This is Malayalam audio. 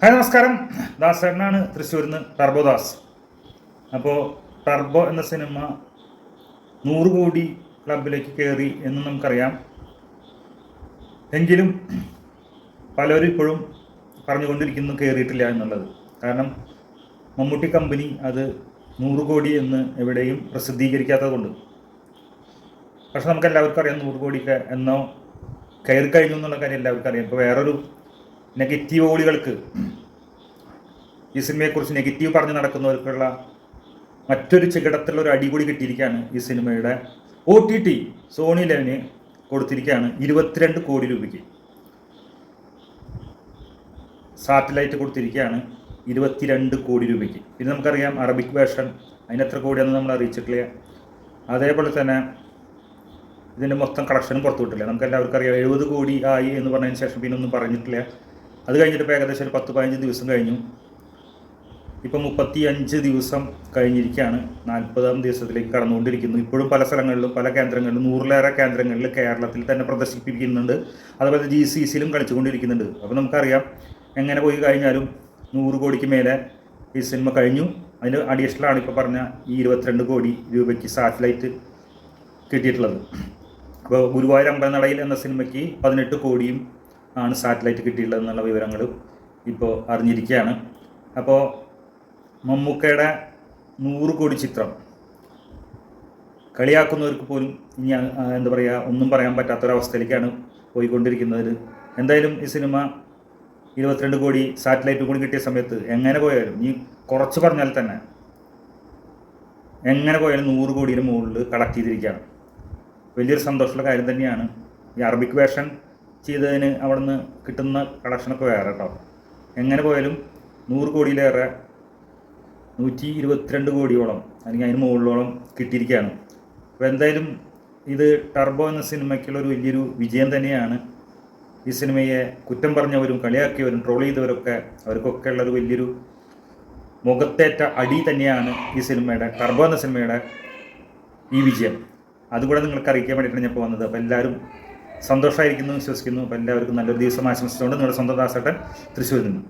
ഹായ് നമസ്കാരം. ദാസ് എന്നാണ് തൃശ്ശൂരിൽ നിന്ന് ടർബോ ദാസ്. അപ്പോൾ ടർബോ എന്ന സിനിമ നൂറ് കോടി ക്ലബിലേക്ക് കയറി എന്ന് നമുക്കറിയാം. എങ്കിലും പലരും ഇപ്പോഴും പറഞ്ഞുകൊണ്ടിരിക്കുന്നു കയറിയിട്ടില്ല എന്നുള്ളത്. കാരണം മമ്മൂട്ടി കമ്പനി അത് നൂറ് കോടി എന്ന് എവിടെയും പ്രസിദ്ധീകരിക്കാത്തത് കൊണ്ട് പക്ഷെ നമുക്ക് എല്ലാവർക്കും അറിയാം നൂറ് കോടി എന്നോ കയറി കഴിഞ്ഞു എന്നുള്ള കാര്യം എല്ലാവർക്കും അറിയാം. ഇപ്പോൾ വേറൊരു നെഗറ്റീവ് ഓളികൾക്ക് ഈ സിനിമയെക്കുറിച്ച് നെഗറ്റീവ് പറഞ്ഞ് നടക്കുന്നവർക്കുള്ള മറ്റൊരു ചികിടത്തിലുള്ള ഒരു അടികൂടി കിട്ടിയിരിക്കുകയാണ് ഈ സിനിമയുടെ ഒ ടി ടി സോണി ലെവന് കൊടുത്തിരിക്കുകയാണ് ഇരുപത്തിരണ്ട് കോടി രൂപയ്ക്ക്. സാറ്റലൈറ്റ് കൊടുത്തിരിക്കുകയാണ് ഇരുപത്തിരണ്ട് കോടി രൂപയ്ക്ക്. പിന്നെ നമുക്കറിയാം അറബിക് വേഷൻ അതിനെത്ര കോടിയാണെന്ന് നമ്മൾ അറിയിച്ചിട്ടില്ല. അതേപോലെ തന്നെ ഇതിന്റെ മൊത്തം കളക്ഷനും പുറത്തു വിട്ടില്ല നമുക്ക് എല്ലാവർക്കും അറിയാം എഴുപത് കോടി ആയി എന്ന് പറഞ്ഞതിന് ശേഷം പിന്നെ ഒന്നും പറഞ്ഞിട്ടില്ല. അത് കഴിഞ്ഞിട്ട് ഇപ്പോൾ ഏകദേശം ഒരു പത്ത് പതിനഞ്ച് ദിവസം കഴിഞ്ഞു. ഇപ്പം മുപ്പത്തി അഞ്ച് ദിവസം കഴിഞ്ഞിരിക്കുകയാണ് നാൽപ്പതാം ദിവസത്തിലേക്ക് കടന്നുകൊണ്ടിരിക്കുന്നു. ഇപ്പോഴും പല സ്ഥലങ്ങളിലും പല കേന്ദ്രങ്ങളിലും നൂറിലേറെ കേന്ദ്രങ്ങളിൽ കേരളത്തിൽ തന്നെ പ്രദർശിപ്പിക്കുന്നുണ്ട്. അതുപോലെ ജി സി സിയിലും കളിച്ചുകൊണ്ടിരിക്കുന്നുണ്ട്. അപ്പോൾ നമുക്കറിയാം എങ്ങനെ പോയി കഴിഞ്ഞാലും നൂറ് കോടിക്ക് മേലെ ഈ സിനിമ കഴിഞ്ഞു. അതിന് അഡീഷണലാണ് ഇപ്പോൾ പറഞ്ഞ ഈ ഇരുപത്തിരണ്ട് കോടി രൂപയ്ക്ക് സാറ്റലൈറ്റ് കിട്ടിയിട്ടുള്ളത്. അപ്പോൾ ഗുരുവായൂർ അമ്പലനടയിൽ എന്ന സിനിമയ്ക്ക് പതിനെട്ട് കോടിയും ആണ് സാറ്റലൈറ്റ് കിട്ടിയിട്ടുള്ളത് എന്നുള്ള വിവരങ്ങൾ ഇപ്പോൾ അറിഞ്ഞിരിക്കുകയാണ്. അപ്പോൾ മമ്മൂക്കയുടെ നൂറ് കോടി ചിത്രം കളിയാക്കുന്നവർക്ക് പോലും ഇനി എന്താ പറയുക ഒന്നും പറയാൻ പറ്റാത്തൊരവസ്ഥയിലേക്കാണ് പോയിക്കൊണ്ടിരിക്കുന്നത്. എന്തായാലും ഈ സിനിമ ഇരുപത്തിരണ്ട് കോടി സാറ്റലൈറ്റ് കൂടി കിട്ടിയ സമയത്ത് എങ്ങനെ പോയാലും ഈ കുറച്ച് പറഞ്ഞാൽ തന്നെ എങ്ങനെ പോയാലും നൂറ് കോടിയുടെ മുകളിൽ കളക്ട് ചെയ്തിരിക്കുകയാണ്. വലിയൊരു സന്തോഷമുള്ള കാര്യം തന്നെയാണ് ഈ അറബിക് വേർഷൻ ചെയ്തതിന് അവിടെ നിന്ന് കിട്ടുന്ന കളക്ഷനൊക്കെ വേറെ കേട്ടോ എങ്ങനെ പോയാലും നൂറ് കോടിയിലേറെ നൂറ്റി ഇരുപത്തിരണ്ട് കോടിയോളം അല്ലെങ്കിൽ അതിന് മുകളിലോളം കിട്ടിയിരിക്കുകയാണ് അപ്പോൾ എന്തായാലും ഇത് ടർബോ എന്ന സിനിമയ്ക്കുള്ള ഒരു വലിയൊരു വിജയം തന്നെയാണ്. ഈ സിനിമയെ കുറ്റം പറഞ്ഞവരും കളിയാക്കിയവരും ട്രോൾ ചെയ്തവരൊക്കെ അവർക്കൊക്കെ ഉള്ളൊരു വലിയൊരു മുഖത്തേറ്റ അടി തന്നെയാണ് ഈ സിനിമയുടെ ടർബോ എന്ന സിനിമയുടെ ഈ വിജയം. അതുകൂടെ നിങ്ങൾക്ക് അറിയിക്കാൻ വേണ്ടിയിട്ടാണ് ഞാൻ ഇപ്പോൾ വന്നത്. അപ്പോൾ എല്ലാവരും സന്തോഷമായിരിക്കുന്നു വിശ്വസിക്കുന്നു. അപ്പോൾ എല്ലാവർക്കും നല്ലൊരു ദിവസം ആശംസിച്ചുകൊണ്ട് നിങ്ങളുടെ സ്വന്തം ദാസേട്ടൻ തൃശ്ശൂരിൽ നിന്ന്.